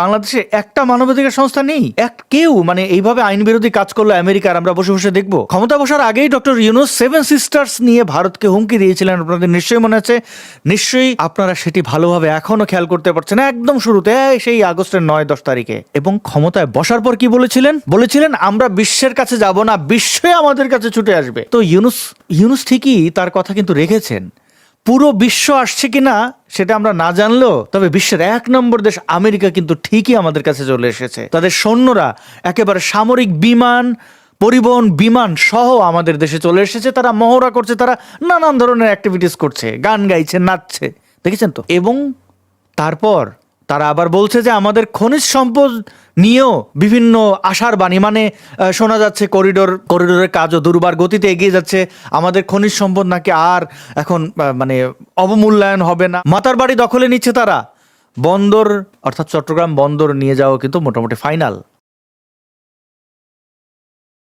বাংলাদেশে একটা মানবাধিকার সংস্থা নেই। এক কেউ মানে এইভাবে আইন বিরোধী কাজ করল আমেরিকার আমরা বসে বসে দেখব। ক্ষমতা বসার আগেই ডক্টর ইউনুস সেভেন সিস্টার্স নিয়ে ভারতকে হুমকি দিয়েছিলেন। আপনাদের নিশ্চয়ই মনে আছে, নিশ্চয়ই আপনারা সেটি ভালোভাবে এখনও খেয়াল করতে পারছেন একদম শুরুতে সেই আগস্টের নয়, দশ তারিখে। এবং ক্ষমতায় বসার পর কি বলেছিলেন? বলেছিলেন, আমরা বিশ্বের কাছে যাব না বিশ্বই আমাদের কাছে ছুটে আসবে। তো ইউনুস ইউনুস ঠিকই তার কথা কিন্তু রেখেছেন। পুরো বিশ্ব আসছে কি না সেটা আমরা না জানলেও, তবে বিশ্বের এক নম্বর দেশ আমেরিকা কিন্তু ঠিকই আমাদের কাছে চলে এসেছে। তাদের সৈন্যরা একেবারে সামরিক বিমান, পরিবহন বিমান সহ আমাদের দেশে চলে এসেছে। তারা মহড়া করছে, তারা নানান ধরনের অ্যাক্টিভিটিস করছে, গান গাইছে, নাচছে। দেখেছেন তো? এবং তারপর তারা আবার বলছে যে আমাদের খনিজ সম্পদ নিয়েও বিভিন্ন আশার বাণী। মানে শোনা যাচ্ছে করিডোর, করিডোরের কাজও দুর্বার গতিতে এগিয়ে যাচ্ছে। আমাদের খনিজ সম্পদ নাকি আর এখন মানে অবমূল্যায়ন হবে না। মাতার বাড়ি দখলে নিচ্ছে তারা। বন্দর, অর্থাৎ চট্টগ্রাম বন্দর নিয়ে যাওয়া কিন্তু মোটামুটি ফাইনাল।